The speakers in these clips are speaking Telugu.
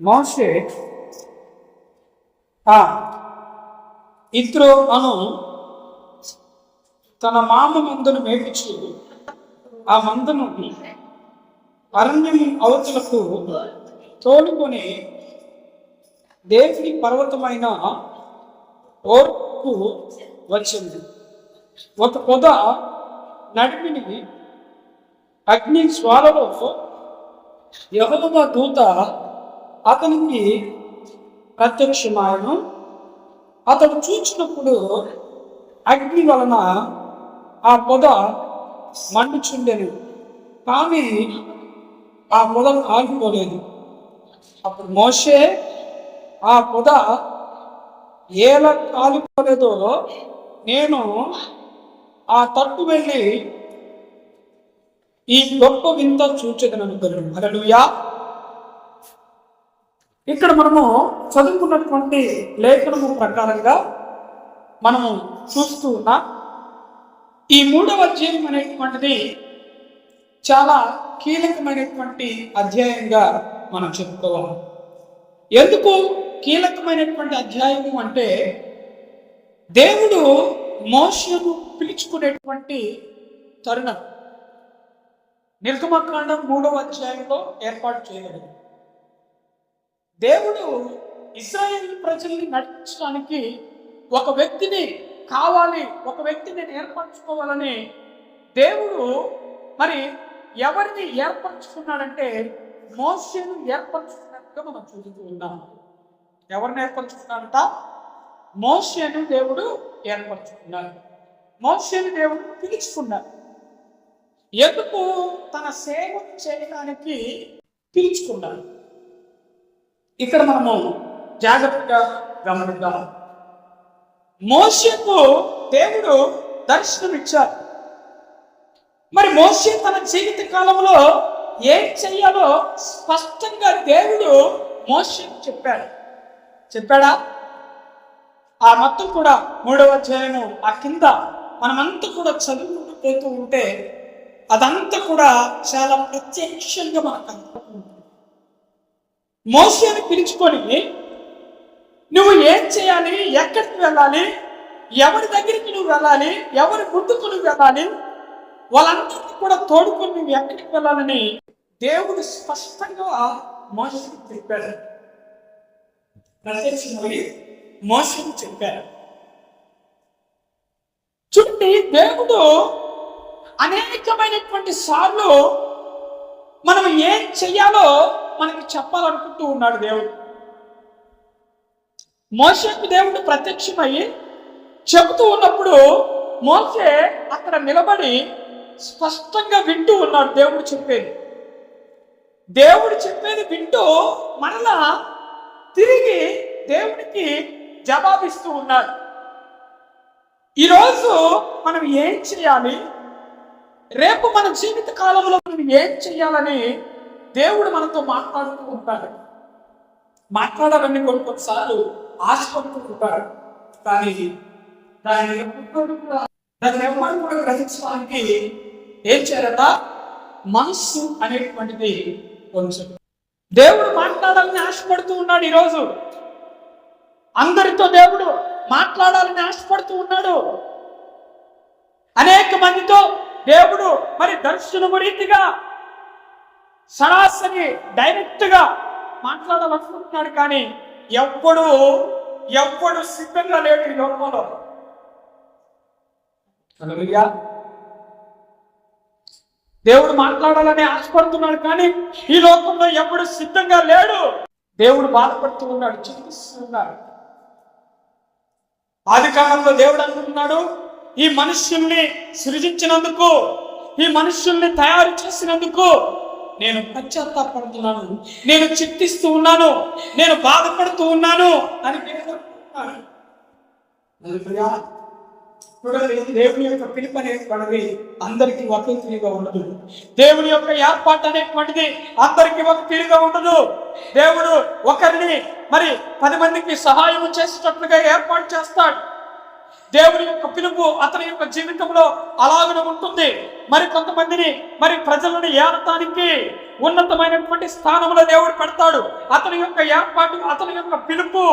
మోషే ఆ ఇత్రో అను తన మామ మందును మేపించి ఆ మందును అరణ్యం అవతలకు తోడుకొని దేవుని పర్వతమైన ఓర్పు వచ్చింది. ఒక పొద నడిమిని అగ్ని స్వాలలో యహోవ దూత అతనికి ప్రత్యక్షమాయను అతడు చూచినప్పుడు అగ్ని వలన ఆ పొద మండుచుండెను. కానీ ఆ పొద ఆగిపోలేదు అప్పుడు మోషే ఆ పొద ఎలా కాలిపోలేదో నేను ఆ తట్టు వెళ్ళి ఈ గొప్ప వింత చూచేదని అనుకున్నాను హల్లెలూయా. ఇక్కడ మనము చదువుకున్నటువంటి లేఖనము ప్రకారంగా మనము చూస్తూ ఉన్నాం. ఈ మూడవ అధ్యాయం అనేటువంటిది చాలా కీలకమైనటువంటి అధ్యాయంగా మనం చెప్పుకోవాలి. ఎందుకు కీలకమైనటువంటి అధ్యాయము అంటే దేవుడు మోషను పిలుచుకునేటువంటి తరుణం. నిర్గమకాండం మూడవ అధ్యాయంలో ఏర్పాటు చేయబడింది. దేవుడు ఇస్రాయేల్ ప్రజల్ని నడిపించడానికి ఒక వ్యక్తిని కావాలి ఒక వ్యక్తిని ఏర్పరచుకోవాలని దేవుడు మరి ఎవరిని ఏర్పరచుకున్నాడంటే మోషను ఏర్పరచుకున్నట్టుగా మనం చూస్తూ ఉన్నాం. ఎవరిని ఏర్పరచుకున్నాడంట? మోషను దేవుడు ఏర్పరచుకున్నాడు. మోషను దేవుడు పిలుచుకున్నాడు. ఎందుకు తన సేవ చేయడానికి పిలుచుకున్నాడు? ఇక్కడ మనము జాగ్రత్తగా గమనిద్దాము. మోసకు దేవుడు దర్శనమిచ్చారు. మరి మోసే తన జీవిత కాలంలో ఏం చెయ్యాలో స్పష్టంగా దేవుడు మోషకు చెప్పాడు. చెప్పాడా? ఆ మొత్తం కూడా మూడవ అధ్యాయము ఆ కింద మనమంతా కూడా చదువుకుంటూ పోతూ ఉంటే అదంతా కూడా చాలా ప్రత్యక్షంగా మనకు అర్థమవుతుంది పిలుచుకొని నువ్వు ఏం చేయాలి? ఎక్కడికి వెళ్ళాలి? ఎవరి దగ్గరికి నువ్వు వెళ్ళాలి? ఎవరి ముందుకు నువ్వు వెళ్ళాలి? వాళ్ళందరికీ కూడా తోడుకొని నువ్వు ఎక్కడికి వెళ్ళాలని దేవుడు స్పష్టంగా మోసకి చెప్పాడు. ప్రత్యక్షమై మోసకి చెప్పాడు. చూడండి దేవుడు అనేకమైనటువంటి సార్లు మనం ఏం చెయ్యాలో మనకి చెప్పాలనుకుంటూ ఉన్నాడు దేవుడు. మోసకు దేవుడు ప్రత్యక్షమై చెబుతూ ఉన్నప్పుడు మోసే అక్కడ నిలబడి స్పష్టంగా వింటూ ఉన్నాడు దేవుడు చెప్పేది. దేవుడు చెప్పేది వింటూ మరలా తిరిగి దేవుడికి జవాబిస్తూ ఉన్నాడు. ఈరోజు మనం ఏం చేయాలి? రేపు మన జీవిత కాలంలో మనం ఏం చేయాలని దేవుడు మనతో మాట్లాడుతూ ఉంటాడు. మాట్లాడాలని కొన్ని కొన్నిసార్లు ఆశపడుతూ ఉంటాడు. కానీ దాని దాన్ని ఎవరు కూడా గ్రహించడానికి ఏం చేయాలట? మనస్సు అనేటువంటిది కొంచెం. దేవుడు మాట్లాడాలని ఆశపడుతూ ఉన్నాడు ఈరోజు. అందరితో దేవుడు మాట్లాడాలని ఆశపడుతూ ఉన్నాడు. అనేక మందితో దేవుడు మరి దర్శనము రీతిగా సరాసరి డైరెక్ట్గా మాట్లాడాలనుకుంటున్నాడు కానీ ఎప్పుడు ఎప్పుడు సిద్ధంగా లేడు ఈ లోకంలో. దేవుడు మాట్లాడాలని ఆశపడుతున్నాడు కానీ ఈ లోకంలో ఎప్పుడు సిద్ధంగా లేడు. దేవుడు బాధపడుతూ ఉన్నాడు చింతిస్తున్నాడు ఆది కాలంలో దేవుడు అనుకుంటున్నాడు ఈ మనుష్యుల్ని సృజించినందుకు ఈ మనుష్యుల్ని తయారు చేసినందుకు నేను పశ్చాత్తాపడుతున్నాను. నేను చింతిస్తూ ఉన్నాను. నేను బాధపడుతూ ఉన్నాను అని దేవుని యొక్క పిలుపు అనేటువంటిది అందరికీ ఒకే తిరిగా ఉండదు. దేవుని యొక్క ఏర్పాటు అనేటువంటిది అందరికీ ఒక తిరిగా ఉండదు. దేవుడు ఒకరిని మరి పది మందికి సహాయం చేసేటట్లుగా ఏర్పాటు చేస్తాడు. దేవుని యొక్క పిలుపు అతని యొక్క జీవితంలో అలాగనే ఉంటుంది. మరి కొంతమందిని మరి ప్రజలను ఏలటానికి ఉన్నతమైనటువంటి స్థానంలో దేవుడు పెడతాడు. అతని యొక్క ఏర్పాటు అతని యొక్క పిలుపు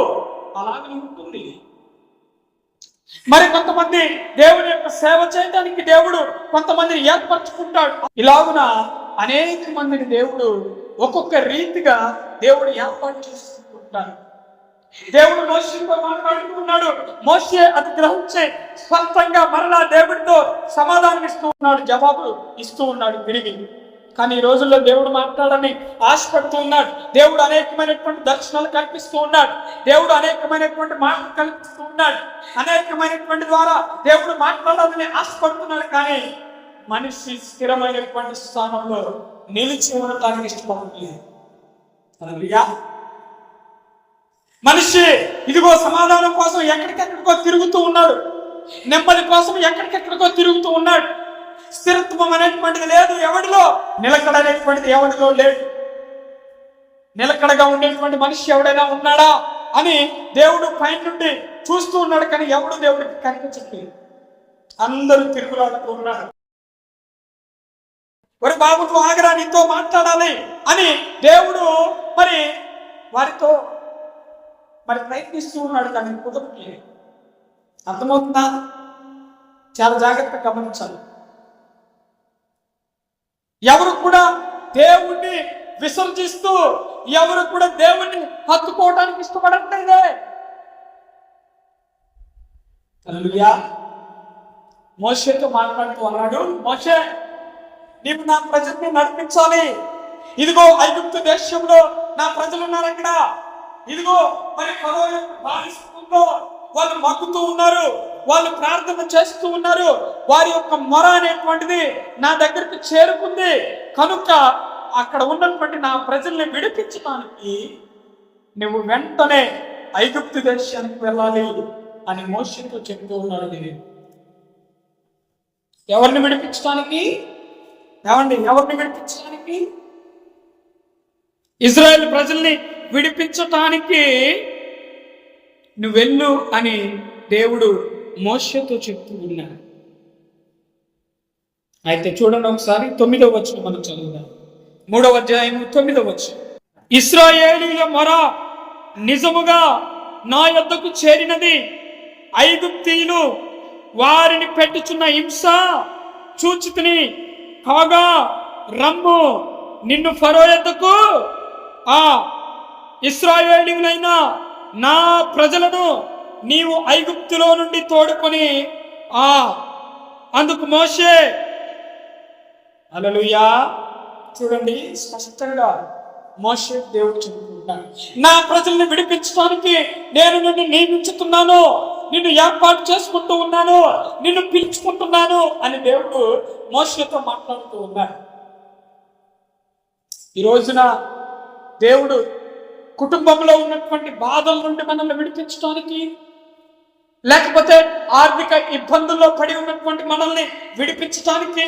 అలాగనే ఉంటుంది. మరి కొంతమంది దేవుని యొక్క సేవ చేయడానికి దేవుడు కొంతమందిని ఏర్పరచుకుంటాడు. ఇలాగున అనేక మందిని దేవుడు ఒక్కొక్క రీతిగా దేవుడు ఏర్పాటు చేసుకుంటాడు. దేవుడు మోషతో మాట్లాడుతున్నాడు. మోషే అది గ్రహించే స్పష్టంగా మరలా దేవుడితో సమాధానం ఇస్తూ ఉన్నాడు జవాబు ఇస్తూ ఉన్నాడు తిరిగి కానీ ఈ రోజుల్లో దేవుడు మాట్లాడని ఆశపడుతూ ఉన్నాడు. దేవుడు అనేకమైనటువంటి దర్శనాలు కల్పిస్తూ ఉన్నాడు. దేవుడు అనేకమైనటువంటి మాటలు కల్పిస్తూ ఉన్నాడు. అనేకమైనటువంటి ద్వారా దేవుడు మాట్లాడాలని ఆశపడుతున్నాడు కానీ మనిషి స్థిరమైనటువంటి స్థానంలో నిలిచి ఉండటానికి ఇష్టపడట్లేదు. మనిషి ఇదిగో సమాధానం కోసం ఎక్కడికెక్కడికో తిరుగుతూ ఉన్నాడు. నెమ్మది కోసం ఎక్కడికెక్కడికో తిరుగుతూ ఉన్నాడు. స్థిరత్వం అనేటువంటిది లేదు ఎవడిలో? నిలకడ అనేటువంటిది ఎవడిలో లేదు. నిలకడగా ఉండేటువంటి మనిషి ఎవడైనా ఉన్నాడా అని దేవుడు పైన నుండి చూస్తూ ఉన్నాడు కానీ ఎవడు దేవుడికి కనిపించట్లేదు. అందరూ తిరుగులాడుతూ ఉన్నారు. మరి బాబు నువ్వు ఆగరా నీతో మాట్లాడాలి అని దేవుడు మరి వారితో మరి ప్రయత్నిస్తూ ఉన్నాడు కానీ కుదరట్లేదు. అర్థమవుతుందా? చాలా జాగ్రత్తగా గమనించాలి. ఎవరు కూడా దేవుణ్ణి విసర్జిస్తూ ఎవరు కూడా దేవుణ్ణి హత్తుకోవడానికి ఇష్టపడట్లేదే. హల్లెలూయా. మోషేతో మాట్లాడుతూ అన్నాడు మోషే నీవు నా ప్రజల్ని నడిపించాలి. ఇదిగో ఐగుప్తు దేశంలో నా ప్రజలు అక్కడ ఇదిగో మరి ఫరో యొక్క బానిసత్వంలో వాళ్ళు మగ్గుతూ ఉన్నారు వాళ్ళు ప్రార్థన చేస్తూ ఉన్నారు వారి యొక్క మొర అనేటువంటిది నా దగ్గరికి చేరుకుంది. కనుక అక్కడ ఉన్నటువంటి నా ప్రజల్ని విడిపించడానికి నువ్వు వెంటనే ఐగుప్తు దేశానికి వెళ్ళాలి అని మోషతో చెప్తూ ఉన్నాడు నేను ఎవరిని విడిపించడానికి? ఏమండి ఎవరిని విడిపించడానికి? ఇజ్రాయెల్ ప్రజల్ని విడిపించటానికి నువ్వెళ్ళు అని దేవుడు మోసతో చెప్తూ ఉన్నాడు. అయితే చూడండి ఒకసారి తొమ్మిదవ వచ్చిన మనం చదువుదాం. మూడవ అధ్యాయం తొమ్మిదవ వచ్చి ఇస్రాయేలీల మొర నిజముగా నా యొద్దకు చేరినది ఐగుప్తీయులు. వారిని పెట్టుచున్న హింస చూచితిని. కాగా రమ్ము నిన్ను ఫరో యొద్దకు ఆ ఇస్రాయేలీలైన నా ప్రజలను నీవు ఐగుప్తులో నుండి తోడుకొని ఆ అందుకు మోసే అలలుయా చూడండి స్పష్టంగా మోసే దేవుడు చెబుతున్నాడు నా ప్రజల్ని విడిపించడానికి నేను నిన్ను నియమించుతున్నాను నిన్ను ఏర్పాటు చేసుకుంటూ ఉన్నాను నిన్ను పిలుచుకుంటున్నాను అని దేవుడు మోషతో మాట్లాడుతూ ఉన్నాడు. ఈ రోజున దేవుడు కుటుంబంలో ఉన్నటువంటి బాధల నుండి మనల్ని విడిపించడానికి లేకపోతే ఆర్థిక ఇబ్బందుల్లో పడి ఉన్నటువంటి మనల్ని విడిపించడానికి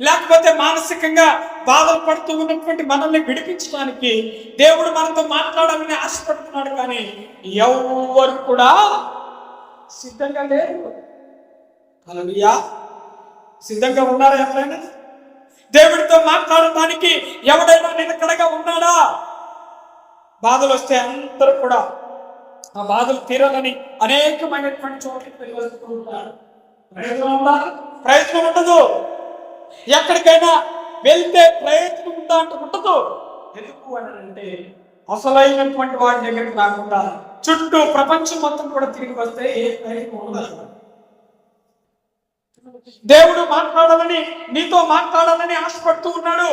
లేకపోతే మానసికంగా బాధలు పడుతూ ఉన్నటువంటి మనల్ని విడిపించడానికి దేవుడు మనతో మాట్లాడాలని ఆశపడుతున్నాడు. కానీ ఎవరు కూడా సిద్ధంగా లేరు. హల్లెలూయా. సిద్ధంగా ఉన్నారా ఎవరైనా? దేవుడితో మాట్లాడటానికి ఎవడైనా నిలకడగా ఉన్నాడా? బాధలు వస్తే అందరూ కూడా ఆ బాధలు తీరాలని అనేకమైనటువంటి చోట్లకి వెళ్ళి ఉంటారు ప్రయత్నం ఉందా? ప్రయత్నం ఉండదు. ఎక్కడికైనా వెళ్తే ప్రయత్నం ఉందా అంటే ఉండదు. ఎందుకు అని అంటే అసలైనటువంటి వాడి దగ్గరికి రాకుండా చుట్టూ ప్రపంచం మొత్తం కూడా తిరిగి వస్తే ఏ ప్రయత్నం ఉండదు. దేవుడు మాట్లాడాలని నీతో మాట్లాడాలని ఆశపడుతూ ఉన్నాడు.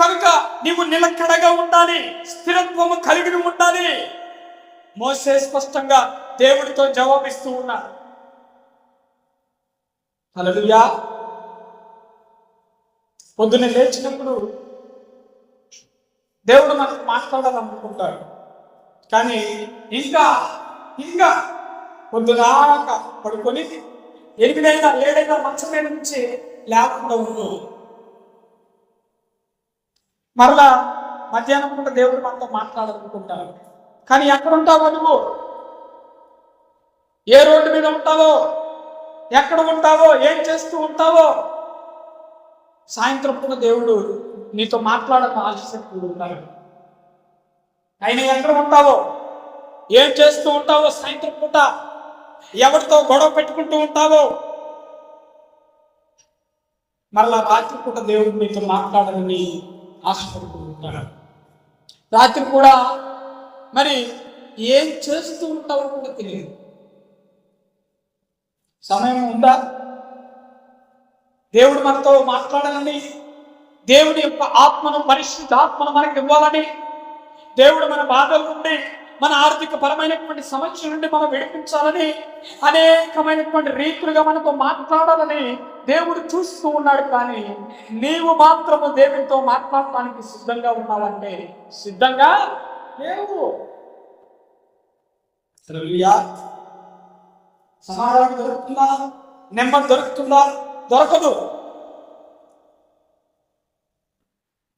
కనుక నీవు నిలకడగా ఉండాలి స్థిరత్వము కలిగి ఉండాలి. మోసే స్పష్టంగా దేవుడితో జవాబిస్తూ ఉన్నారు. హల్లెలూయా. పొద్దున్న లేచినప్పుడు దేవుడు మనకు మాట్లాడాలనుకుంటాడు. కానీ ఇంకా ఇంకా పొద్దునాక పడుకొని ఎనిమిదైనా ఏడైనా మంచం మీద నుంచి లేకుండా ఉండు. మరలా మధ్యాహ్నం పూట దేవుడు మనతో మాట్లాడాలనుకుంటారు. కానీ ఎక్కడ ఉంటావా నువ్వు? ఏ రోడ్డు మీద ఉంటావో? ఎక్కడ ఉంటావో? ఏం చేస్తూ ఉంటావో? సాయంత్రం పూట దేవుడు నీతో మాట్లాడక ఆశిస్తూ ఉంటాడు. ఆయన ఎక్కడ ఉంటావో? ఏం చేస్తూ ఉంటావో సాయంత్రం పూట? ఎవరితో గొడవ పెట్టుకుంటూ ఉంటావో? మరలా రాత్రి పూట దేవుడు నీతో మాట్లాడాలని ఆశపడుతూ ఉంటారు రాత్రి కూడా మరి ఏం చేస్తూ ఉంటారో కూడా తెలియదు. సమయం ఉందా? దేవుడు మనతో మాట్లాడాలని దేవుడి యొక్క ఆత్మను పరిశుద్ధ ఆత్మను మనకి ఇవ్వాలని దేవుడు మన బాధల నుండి మన ఆర్థిక పరమైనటువంటి సమస్య నుండి మనం విడిపించాలని అనేకమైనటువంటి రీతులుగా మనతో మాట్లాడాలని దేవుడు చూస్తూ ఉన్నాడు కానీ నీవు మాత్రము దేవునితో మాట్లాడటానికి సిద్ధంగా ఉన్నావంటే సిద్ధంగా లేవు. సమాధానం దొరుకుతుందా? నెంబర్ దొరుకుతుందా? దొరకదు.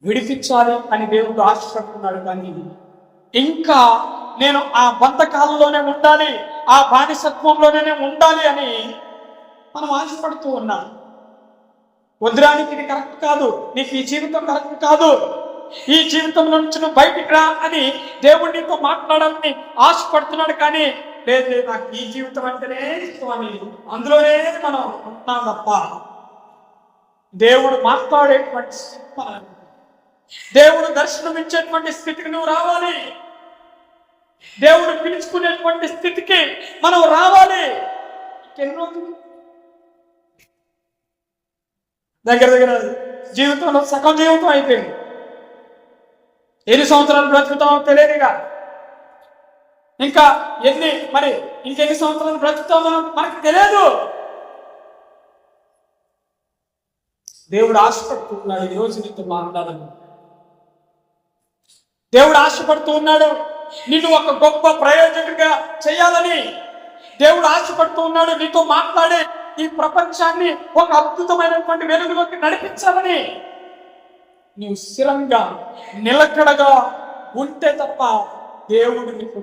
విడిపించాలి అని దేవుడు ఆశపడుతున్నాడు కానీ ఇంకా నేను ఆ బంధకాలంలోనే ఉండాలి ఆ బానిసత్వంలోనే ఉండాలి అని మనం ఆశపడుతూ ఉన్నాం. వద్దురానికి ఇది కరెక్ట్ కాదు నీకు ఈ జీవితం కరెక్ట్ కాదు. ఈ జీవితం నుంచి నువ్వు బయటికి రా అని దేవుడు నీతో మాట్లాడాలని ఆశపడుతున్నాడు కానీ లేదు లేదు నాకు ఈ జీవితం అంటేనే స్వామి అందులోనే మనం ఉంటున్నాం తప్ప. దేవుడు మాట్లాడేటువంటి దేవుడు దర్శనం ఇచ్చేటువంటి స్థితికి నువ్వు రావాలి. దేవుడు పిలుచుకునేటువంటి స్థితికి మనం రావాలి. ఎన్ని రోజులు? దగ్గర దగ్గర జీవితంలో సగం జీవితం అయిపోయింది. ఎన్ని సంవత్సరాలు బ్రతుకుతామో తెలియదుగా ఇంకా. ఎన్ని మరి ఇంకెన్ని సంవత్సరాలు బ్రతుకుతామో మనకు తెలియదు. దేవుడు ఆశపడుతున్నాడు ఈ రోజు నీతో మాట్లాడాలని దేవుడు ఆశపడుతూ ఉన్నాడు నిన్ను ఒక గొప్ప ప్రయోజకుడిగా చేయాలని దేవుడు ఆశపడుతూ ఉన్నాడు. నీతో మాట్లాడే ఈ ప్రపంచాన్ని ఒక అద్భుతమైనటువంటి వెలుగులోకి నడిపించాలని. నీవు స్థిరంగా నిలకడగా ఉంటే తప్ప దేవుడు నీకు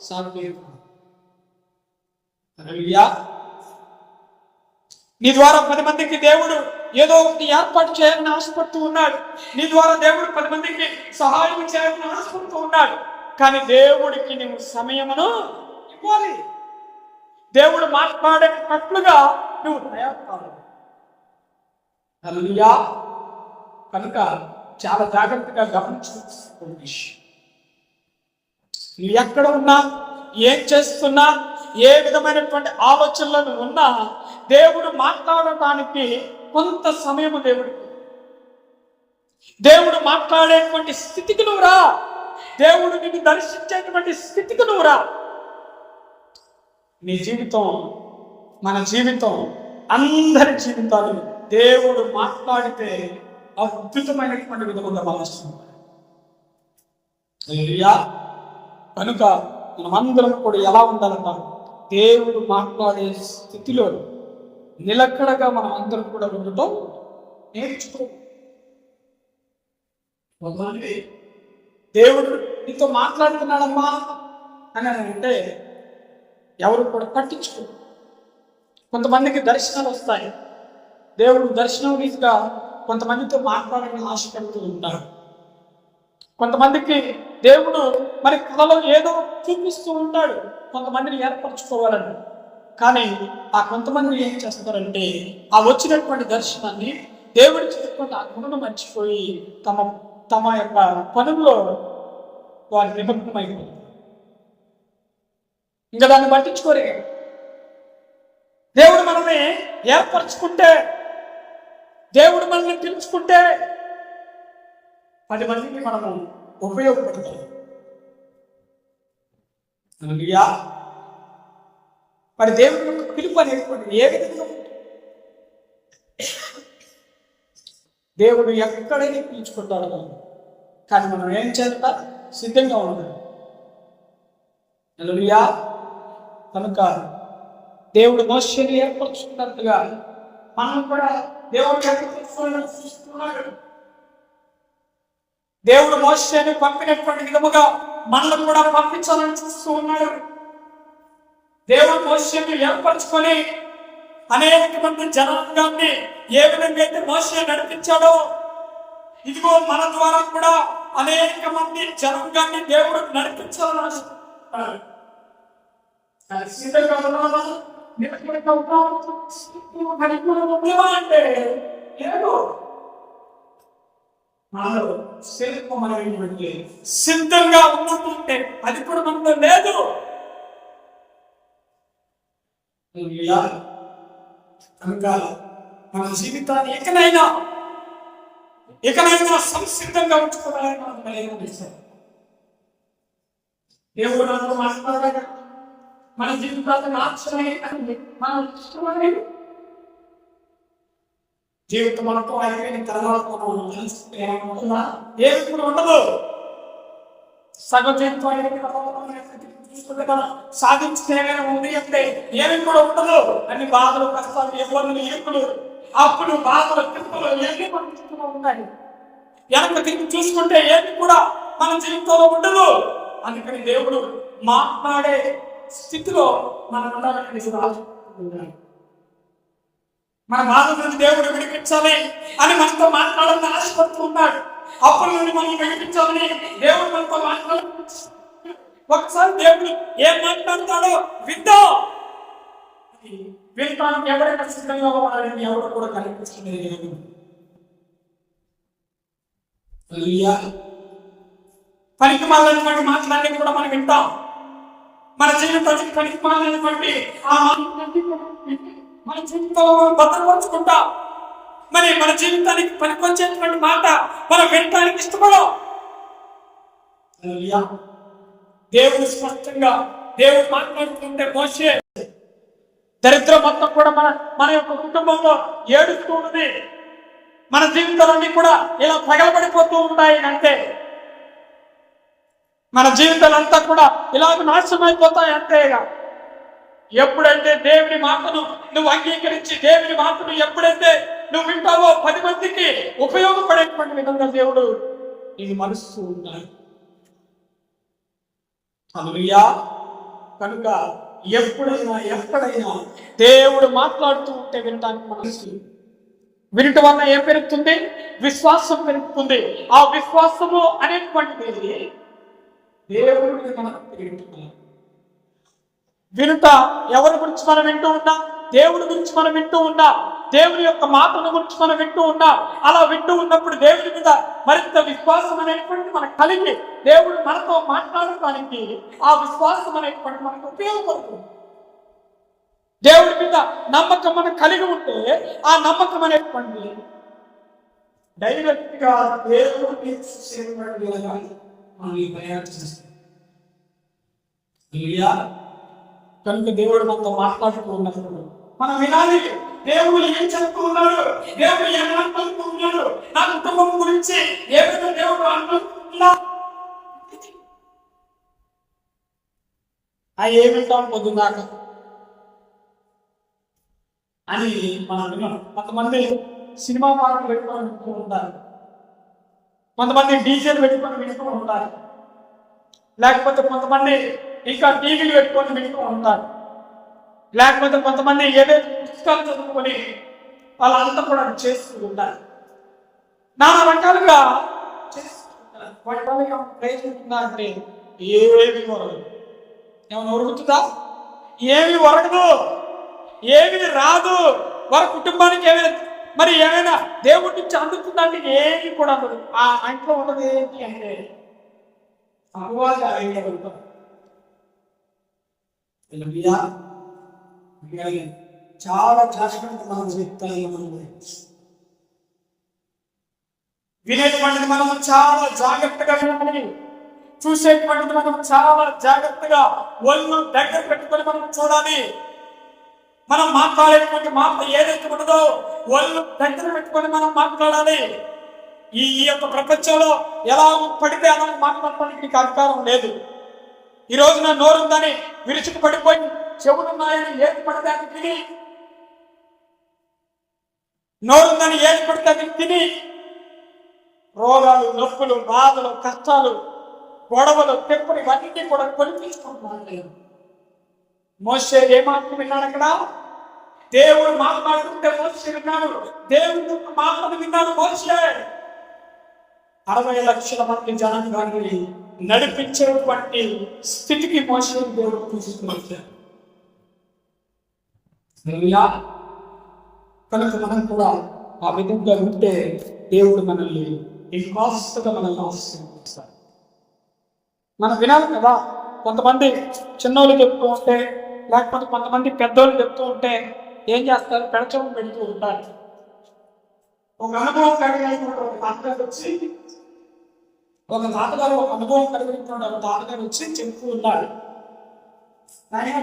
సాధ్యం నీ ద్వారా పది మందికి దేవుడు ఏదో ఒకటి ఏర్పాటు చేయాలని ఆశపడుతూ ఉన్నాడు. నీ ద్వారా దేవుడు పది మందికి సహాయం చేయాలని ఆశపడుతూ ఉన్నాడు. కానీ దేవుడికి నువ్వు సమయమును ఇవ్వాలి. దేవుడు మాట్లాడేటట్లుగా నువ్వు తయారు కావాలి కనుక చాలా జాగ్రత్తగా గమనించుకోవాల్సిన విషయం. నువ్వు ఎక్కడ ఉన్నా ఏం చేస్తున్నా ఏ విధమైనటువంటి ఆలోచనలను ఉన్నా దేవుడు మాట్లాడటానికి కొంత సమయము దేవుడికి దేవుడు మాట్లాడేటువంటి స్థితికి నువ్వు రా. దేవుడు నిన్ను దర్శించేటువంటి స్థితికి నువ్వు రా. నీ జీవితం మన జీవితం అందరి జీవితాలు దేవుడు మాట్లాడితే అద్భుతమైనటువంటి విధంగా భావిస్తుంది. కనుక మనమందరం కూడా ఎలా ఉండాలంట దేవుడు మాట్లాడే స్థితిలో నిలకడగా మనం అందరం కూడా ఉండటం నేర్చుకో. దేవుడు నీతో మాట్లాడుతున్నాడమ్మా అని అంటే ఎవరు కూడా పట్టించుకో. కొంతమందికి దర్శనాలు వస్తాయి. దేవుడు దర్శనం రీతిగా కొంతమందితో మాట్లాడాలని ఆశపడుతూ ఉంటాడు కొంతమందికి దేవుడు మరి కథలో ఏదో చూపిస్తూ ఉంటాడు. కొంతమందిని ఏర్పరచుకోవాలని. కానీ ఆ కొంతమంది ఏం చేస్తారంటే ఆ వచ్చినటువంటి దర్శనాన్ని దేవుడి చెప్పినటువంటి ఆ గుణను మర్చిపోయి తమ తమ యొక్క పనుల్లో వారి నిమగ్నమైపోతారు. ఇంకా దాన్ని పట్టించుకోరే. దేవుడు మనల్ని ఏర్పరచుకుంటే దేవుడు మనల్ని పిలుచుకుంటే పది మందికి మనము ఉపయోగపడతాం. హల్లెలూయా. మరి దేవుడి యొక్క పిలుపు అనేటువంటి ఏ విధంగా దేవుడు ఎక్కడైనా పిలుచుకుంటాడు మనం. కానీ మనం ఏం చేస్తా సిద్ధంగా ఉండాలి. హల్లెలూయా. కనుక దేవుడు మోషని ఏర్పరచుకున్నట్టుగా మనం కూడా దేవుడు చూస్తున్నాడు. దేవుడు మోషని పంపినటువంటి విధముగా మనల్ని కూడా పంపించాలని చూస్తూ ఉన్నాడు దేవుడు మోసను ఏర్పరచుకొని అనేక మంది జనాంగాన్ని ఏ విధంగా అయితే మోసే నడిపించాడో ఇదిగో మన ద్వారా కూడా అనేక మంది జనాంగాన్ని దేవుడు నడిపించాలని సిద్ధంగా ఉన్నామా? అంటే లేదు. మనలో సిద్ధంగా ఉన్నట్టుంటే అది కూడా మనలో లేదు. కనుక మన జీవితాన్ని ఎక్కడైనా ఎక్కడైనా సంసిద్ధంగా ఉంచుకోవాలని మనం ప్రయత్నిస్తాం దేవుడు మన జీవితాన్ని మార్చడమే కానీ మనం ఇష్టమని జీవితం మనతో అయిపోయిన తర్వాత ఏ విధంగా ఏమి కూడా ఉండదు. సగం జీవితం అయిన తర్వాత మనం చూసుకుంటే ఉంది అంటే ఏమి కూడా ఉండదు. అన్ని బాధలు కష్టాలు ఇబ్బందులు ఇరుకులు అప్పుడు బాధలు తిప్పులు ఏమి మన జీవితంలో వెనక తిరిగి చూసుకుంటే ఏమి కూడా మన జీవితంలో ఉండదు. అందుకని దేవుడు మాట్లాడే స్థితిలో మనం ఉండాలని మన బాధ నుండి దేవుడు విడిపించాలి అని మనతో మాట్లాడాలని ఆశపడుతూ ఉన్నాడు. అప్పటి నుండి మనం విడిపించాలని దేవుడు మనతో మాట్లాడ ఒకసారి దేవుడు ఏం మాట్లాడతాడో విందాం. వినటానికి ఎవరైనా సిద్ధంగా ఉన్నారని ఎవరు కూడా కనిపిస్తుంది దేవుడు పనికి మాలైనటువంటి మాటలన్నీ కూడా మనం వింటాం. మన జీవితానికి పనికి మాలైనటువంటి ఆ మన జీవితంలో మనం భద్రపరుచుకుంటాం. మరి మన జీవితానికి పనికొచ్చేటువంటి మాట మనం వినటానికి ఇష్టపడం దేవుడు స్పష్టంగా దేవుడు మాట్లాడుతుంటే మోసే దరిద్రం మొత్తం కూడా మన మన యొక్క కుటుంబంలో ఏడుస్తూ ఉన్నది. మన జీవితాలన్నీ కూడా ఇలా పగలబడిపోతూ ఉంటాయి అంటే మన జీవితాలంతా కూడా ఇలాగ నాశనం అయిపోతాయి అంతేగా ఎప్పుడైతే దేవుని మాటను నువ్వు అంగీకరించి దేవుని మాటను ఎప్పుడైతే నువ్వు వింటావో పది మందికి ఉపయోగపడేటువంటి విధంగా దేవుడు ఇది మనస్సు ఉన్నాడు. అలుయా కనుక ఎప్పుడైనా ఎక్కడైనా దేవుడు మాట్లాడుతూ ఉంటే వినడానికి మనసు వినటం వల్ల ఏం పెరుగుతుంది? విశ్వాసం పెరుగుతుంది. ఆ విశ్వాసము అనేటువంటిది దేవుడి మీద వినుట ఎవరి గురించి మనం వింటూ ఉన్నా? దేవుడి గురించి మనం వింటూ ఉన్నా దేవుని యొక్క మాటను గురించి మనం వింటూ ఉన్నా అలా వింటూ ఉన్నప్పుడు దేవుడి మీద మరింత విశ్వాసం అనేటువంటి మనకు కలిగి దేవుడు మనతో మాట్లాడటానికి ఆ విశ్వాసం అనేటువంటి మనకు ఉపయోగపడుతుంది. దేవుడి మీద నమ్మకం మనం కలిగి ఉంటే ఆ నమ్మకం అనేటువంటి డైరెక్ట్గా దేవుడిని మనం ఈ ప్రయాణం చేస్తాం. కనుక దేవుడు మనతో మాట్లాడుతూ ఉన్నప్పుడు మనం వినాలి. దేవుడు ఏం చెప్తూ ఉన్నాడు దేవుడు ఏం ఉన్నాడు నా కుటుంబం గురించి ఏ విధంగా దేవుడు అనుకుంటున్నా ఆ ఏమిటాం పొద్దున్నాక అని మనం విన్నాం. కొంతమంది సినిమా పాటలు పెట్టుకొని వింటూ ఉంటారు. కొంతమంది డీజేలు పెట్టుకొని వింటూ ఉంటారు. లేకపోతే కొంతమంది ఇంకా టీవీలు పెట్టుకొని వింటూ ఉంటారు. లేకపోతే కొంతమంది ఏదైతే పుస్తకాలు చదువుకొని వాళ్ళంతా కూడా చేస్తూ ఉంటారు నానా రకాలుగా చేస్తూ ఉంటారు వాటి వల్ల ఏమైనా ఏమి వరగదు ఏమైనా ఒరుగుతుందా ఏమి ఒరగదు ఏమి రాదు. వారి కుటుంబానికి ఏమైనా మరి ఏమైనా దేవుడి నుంచి అందుతుందంటే ఏమి కూడా అందదు ఆ ఇంట్లో ఉన్నది ఏంటి అంటే అనువాదాలు చాలా జాగ్రత్త మనం చెప్తాయి మనం వినేటువంటిది మనం చాలా జాగ్రత్తగా వినాలి. చూసేటువంటిది మనం చాలా జాగ్రత్తగా ఒళ్ళు దగ్గర పెట్టుకొని మనం చూడాలి. మనం మాట్లాడేటువంటి మాట ఏదైతే ఉండదో ఒళ్ళు దగ్గర పెట్టుకొని మనం మాట్లాడాలి. ఈ యొక్క ప్రపంచంలో ఎలా పడితే అలా మాట్లాడటానికి నీకు అధికారం లేదు. ఈ రోజున నోరుందని విరుచుకు పడిపోయి చెవులున్నాయని ఏది తిని. నోరుందని ఏది పడితే తిని. రోగాలు నొప్పులు బాధలు కష్టాలు గొడవలు తెప్పులు ఇవన్నీ కూడా కొనిపించుకుంటున్నాను మోసే ఏ మాట విన్నాడు అక్కడ? దేవుడు మాట్లాడుతుంటే మోసే విన్నాడు. దేవుడు యొక్క విన్నాడు మోసే అరవై లక్షల మంది జనాంగాన్ని నడిపించేటువంటి స్థితికి మోసే దేవుడు తీసుకుని కనుక మనం కూడా ఆ విధంగా ఉంటే దేవుడు మనల్ని ఇంకాస్తుగా మనల్ని ఆశీర్వదిస్తారు మనం వినాలి కదా. కొంతమంది చిన్నోళ్ళు చెప్తూ ఉంటే లేకపోతే కొంతమంది పెద్దోళ్ళు చెప్తూ ఉంటే ఏం చేస్తారు? పెడచం పెడుతూ ఉంటారు. ఒక అనుభవం కలిగినటువంటి ఒక తాతగారు వచ్చి ఒక తాతగారు ఒక అనుభవం కలిగినటువంటి ఒక తాతగారు వచ్చి చెప్తూ ఉన్నారు. నాయనా,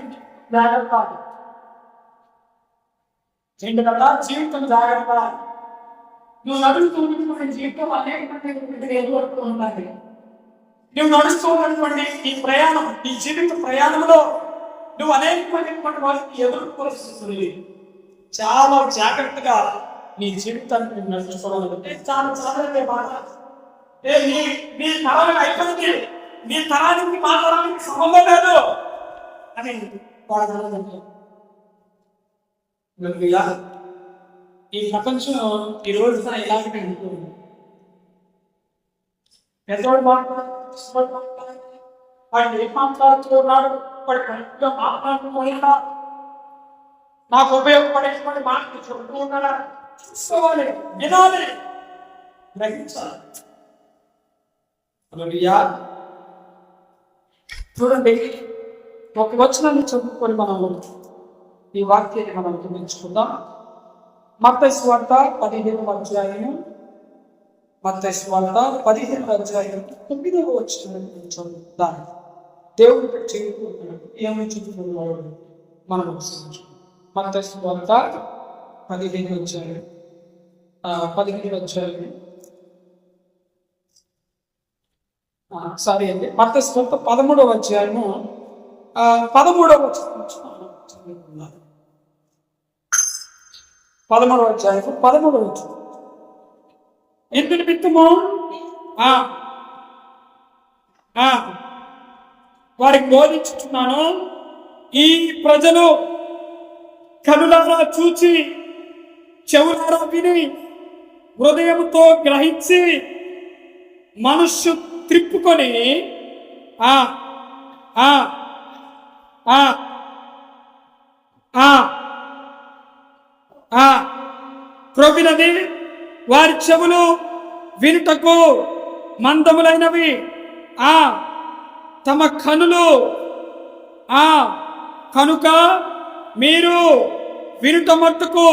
జాగ్రత్త. రెండు కదా జీవితం జాగ్రత్త. నువ్వు నడుస్తూ ఉన్నటువంటి జీవితం అనేక మంది ఎదుర్కొంటూ ఉండాలి నువ్వు నడుస్తూ ఉన్నటువంటి ఈ ప్రయాణం ఈ జీవిత ప్రయాణంలో నువ్వు అనేకమైనటువంటి వారికి ఎదుర్కోవాల్సి చాలా జాగ్రత్తగా నీ జీవితాన్ని నువ్వు నడుచుకోవాలంటే చాలా చాలా మాట ఏ నీ నీ తరానికి అయిపోయింది. నీ తరానికి మా తరానికి సంబంధం లేదు. అని వాడు అన్నదంటే ఇలా ఈ ప్రపంచం ఈ రోజు ఇలాగే ఉంటుంది పెద్దవాడు మాట్లాడు వాడు ఏం మాట్లాడుతున్నాడు వాడు కరెక్ట్గా మాట్లాడుతున్నాడా నాకు ఉపయోగపడేటువంటి మాటలు చెబుతూ ఉన్నాడా? చూసుకోవాలి వినాలి గ్రహించాలి. చూడండి ఒక వచనాన్ని చదువుకొని మనం ఈ వాక్యాన్ని మనం గమనించుకుందాం. మత్తయి స్వార్త పదిహేను అధ్యాయము. మత్తయి స్వార్త పదిహేను అధ్యాయం తొమ్మిదవ వచ్చిన చదువుతాం దేవుడు ఇక్కడ చేరుకుంటున్నాడు ఏమని చెబుతున్నాడు? మనం ఒకసారి మత్తయి స్వార్త పదిహేను అధ్యాయం పదిహేను అధ్యాయం సారీ అండి మత్తయి స్వార్త పదమూడవ అధ్యాయము. పదమూడవ వచ్చిన పదమూడవ అధ్యాయం పదమూడవ వచ్చింది ఎందుకు నిమిత్తము ఆ, ఆ, వారికి బోధించుతున్నాను ఈ ప్రజలు కనులారా చూచి చెవులారా విని హృదయంతో గ్రహించి మనస్సు త్రిప్పుకొని ఆ. ఆ. ఆ. ఆ. ఆ క్రొవ్వినది వారి చెవులు వినుటకు మందములైనవి. ఆ తమ కనులు. ఆ కనుక మీరు వినుట మట్టుకు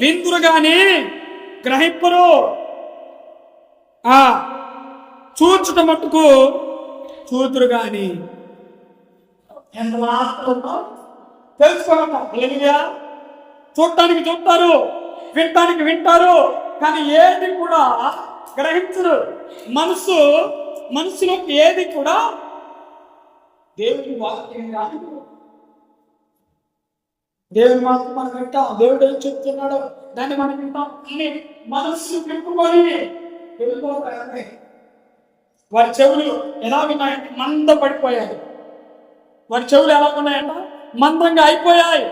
విందురు గాని గ్రహింపరు. ఆ చూచుట మట్టుకు చూతురు గాని ఎంత మాత్రమో తెలుసుకోగలరా చూడటానికి చూస్తారు వినటానికి వింటారు కానీ ఏది కూడా గ్రహించరు. మనసు మనసులోకి ఏది కూడా దేవుని వాక్యం కాదు దేవుని మాత్రం మనం వింటాం. దేవుడు ఏం చెప్తున్నాడో దాన్ని మనం వింటాం. కానీ మనస్సు పెట్టుకొని వెళ్ళిపోతాయి వారి చెవులు ఎలా విన్నాయంటే మంద పడిపోయాయి వారి చెవులు ఎలా ఉన్నాయంట? మందంగా అయిపోయాయి.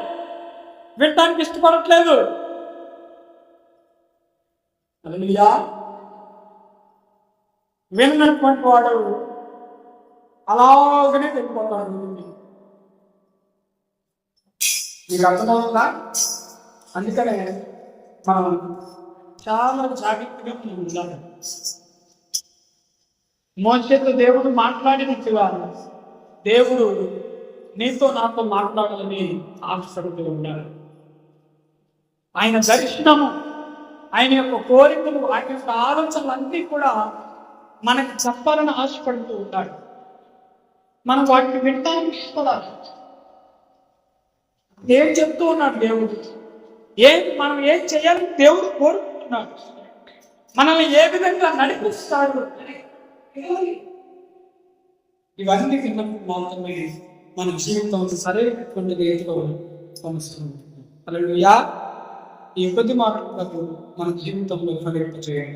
వినటానికి ఇష్టపడట్లేదు. విన్నటువంటి వాడు అలాగనే వెళ్ళిపోతాడు. మీకు అర్థమవుతుందా అందుకనే మనం చాలా జాగ్రత్తగా ఉండాలి మోసతో దేవుడు మాట్లాడినట్టుగా దేవుడు నీతో నాతో మాట్లాడాలని ఆశపడుతూ ఉన్నాడు ఆయన దర్శనము ఆయన యొక్క కోరికలు ఆయన యొక్క ఆలోచనలు అన్నీ కూడా మనకి చెప్పాలని ఆశపడుతూ ఉంటాడు మనం వాటిని వింటానికి ఇష్టపడాలి ఏం చెప్తూ ఉన్నాడు దేవుడు? ఏం మనం ఏం చేయాలని దేవుడు కోరుకుంటున్నాడు? మనల్ని ఏ విధంగా నడిపిస్తాడు ఇవన్నీ విన్నప్పుడు మాత్రమే మన జీవితం సరైనటువంటి రీతిలో సమస్య అలా ఈ కొద్ది మాటలకు మన జీవితంలో ఫలింప చేయాలి